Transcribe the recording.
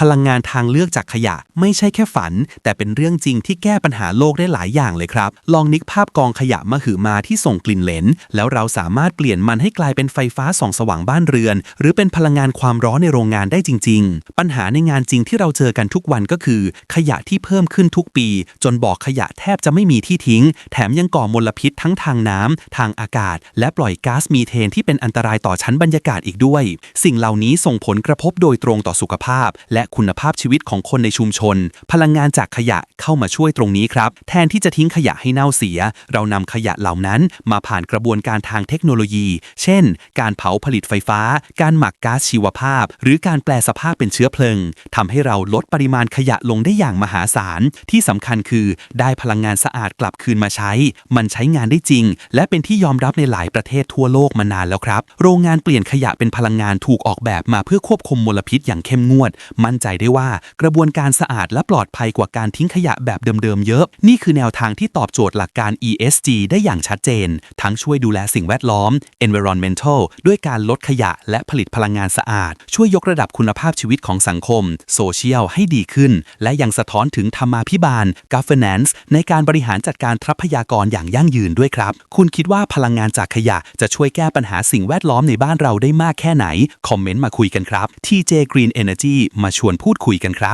พลังงานทางเลือกจากขยะไม่ใช่แค่ฝัน แต่เป็นเรื่องจริงที่แก้ปัญหาโลกได้หลายอย่างเลยครับ ลองนึกภาพกองขยะมหึมาที่ส่งกลิ่นเหม็นแล้วเราสามารถเปลี่ยนมันให้กลายเป็นไฟฟ้าส่องสว่างบ้านเรือน หรือเป็นพลังงานความร้อนในโรงงานได้จริง ๆ ปัญหาในงานจริงที่เราเจอกันทุกวันก็คือ ขยะที่เพิ่มขึ้นทุกปี จนบ่อขยะแทบจะไม่มีที่ทิ้ง แถมยังก่อมลพิษทั้งทางน้ำทางอากาศ และปล่อยก๊าซมีเทนที่เป็นอันตรายต่อชั้นบรรยากาศอีกด้วย สิ่งเหล่านี้ส่งผลกระทบโดยตรงต่อสุขภาพ และคุณภาพชีวิตของคนในชุมชน พลังงานจากขยะเข้ามาช่วยตรงนี้ครับ แทนที่จะทิ้งขยะให้เน่าเสีย เรานำขยะเหล่านั้นมาผ่านกระบวนการทางเทคโนโลยี เช่น การเผาผลิตไฟฟ้า การหมักก๊าซชีวภาพ หรือการแปลสภาพเป็นเชื้อเพลิงทำให้เราลดปริมาณขยะลงได้อย่างมหาศาล ที่สำคัญคือได้พลังงานสะอาดกลับคืนมาใช้ มันใช้งานได้จริง และเป็นที่ยอมรับในหลายประเทศทั่วโลกมานานแล้วครับ โรงงานเปลี่ยนขยะเป็นพลังงานถูกออกแบบมาเพื่อควบคุมมลพิษอย่างเข้มงวด มันใจได้ว่า กระบวนการสะอาดและปลอดภัยกว่าการทิ้งขยะแบบเดิมๆเยอะ นี่คือแนวทางที่ตอบโจทย์หลักการ ESG ได้อย่างชัดเจน ทั้งช่วยดูแลสิ่งแวดล้อม environmental ด้วยการลดขยะและผลิตพลังงานสะอาด ช่วยยกระดับคุณภาพชีวิตของสังคม โซเชียลให้ดีขึ้น และยังสะท้อนถึงธรรมาภิบาล governance ในการบริหารจัดการทรัพยากรอย่างยั่งยืนด้วยครับ คุณคิดว่าพลังงานจากขยะจะช่วยแก้ปัญหาสิ่งแวดล้อมในบ้านเราได้มากแค่ไหน คอมเมนต์มาคุยกันครับ TJ Green Energy มาชวนพูดคุยกันครับ